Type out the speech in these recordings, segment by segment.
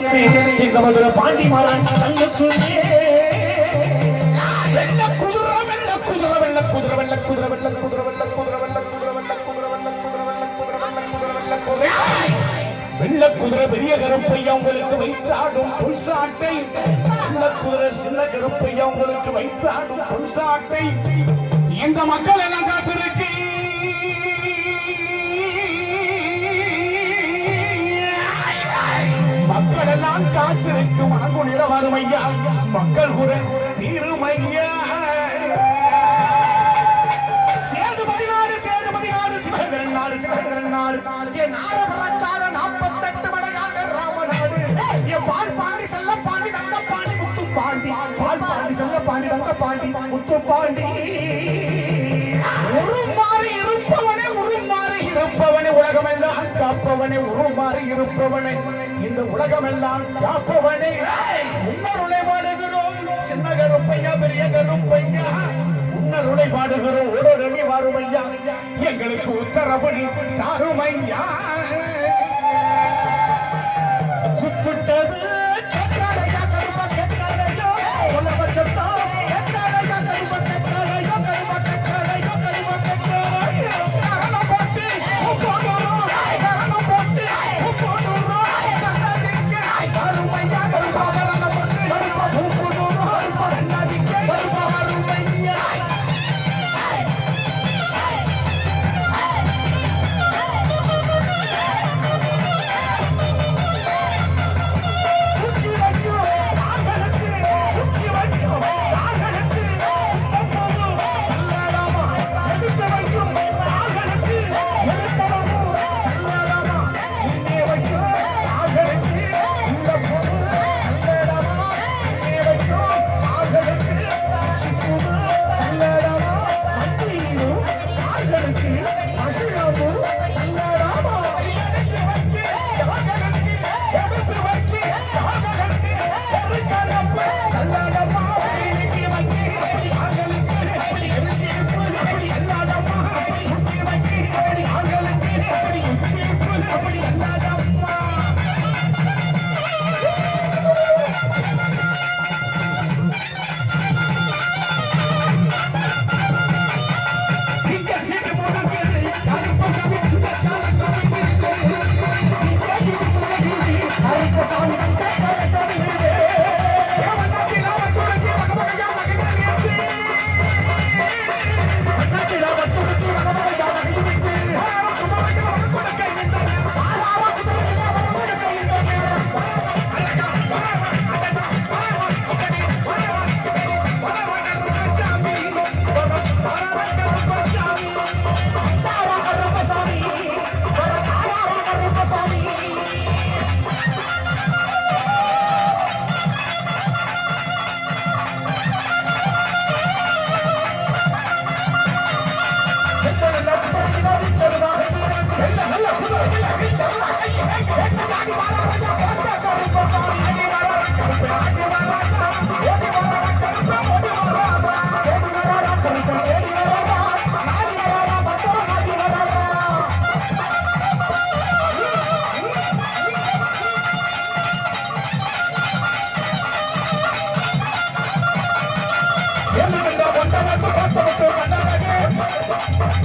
எங்க மதுரை பாண்டி மாறான் கல்லுக்குள்ளே வெள்ள குதிரை வெள்ள குதிரை வெள்ள குதிரை வெள்ள குதிரை வெள்ள குதிரை வெள்ள குதிரை வெள்ள குதிரை வெள்ள குதிரை வெள்ள குதிரை வெள்ள குதிரை வெள்ள குதிரை வெள்ள குதிரை வெள்ள குதிரை பெரிய கருப்பையா உங்களுக்கு வைத்தாடும் புல்சாட்டை வெள்ள குதிரை சின்ன கருப்பையா உங்களுக்கு வைத்தாடும் புல்சாட்டை எங்க மக்கள் எல்லாம் காத்திருக்கு மக்கள் எல்லாம் காத்திருக்கும் மனங்குளிர வறுமையா மக்கள் குரல் தீருமையா சேது பதினாறு சேது பதினாறு சிவகரன் நாடு சிவகரன் நாடு. என் நாடு நாற்பத்தெட்டு மடையாண்டு ராமநாடு என் பால் பாண்டி செல்ல பாண்டி தங்க பாண்டி முத்து பாண்டி. பால் பாண்டி செல்ல பாண்டி தங்க பாண்டி முத்து பாண்டி. உருமாறி இருப்பவனே உருமாறி இருப்பவனே உலகமெல்லாம் காப்பவனே உருமாறி இருப்பவனே. இந்த உலகமெல்லாம் காப்பவனே உன்னருளை பாடுகிறோம் சின்ன கருப்பையா பெரிய கருப்பையா உன்னருளை பாடுகிறோம் ஓடோடனே வாருமையா. எங்களுக்கு உத்தரவு தாருமையா. குத்துட்டது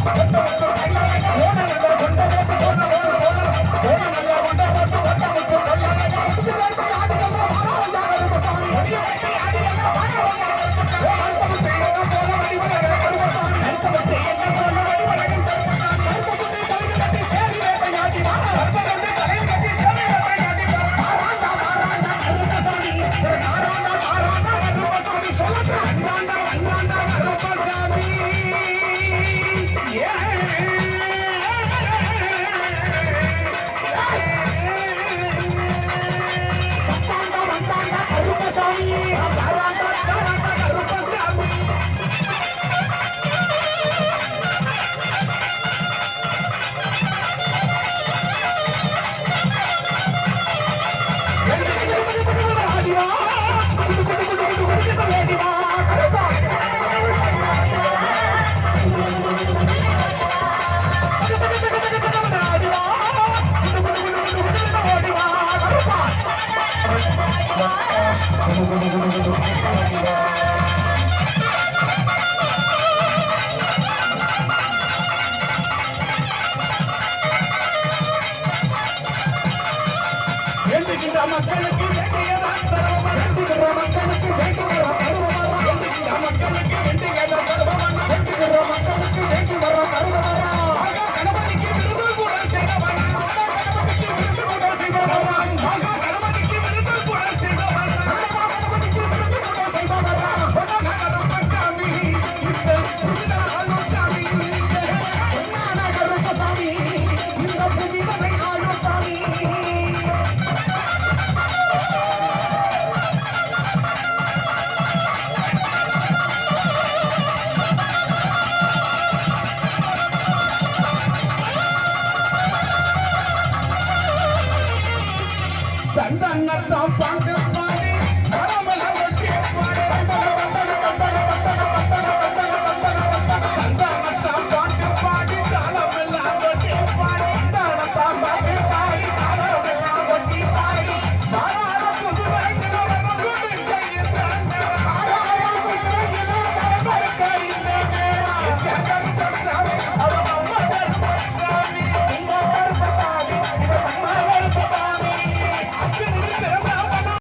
Ha ha ha!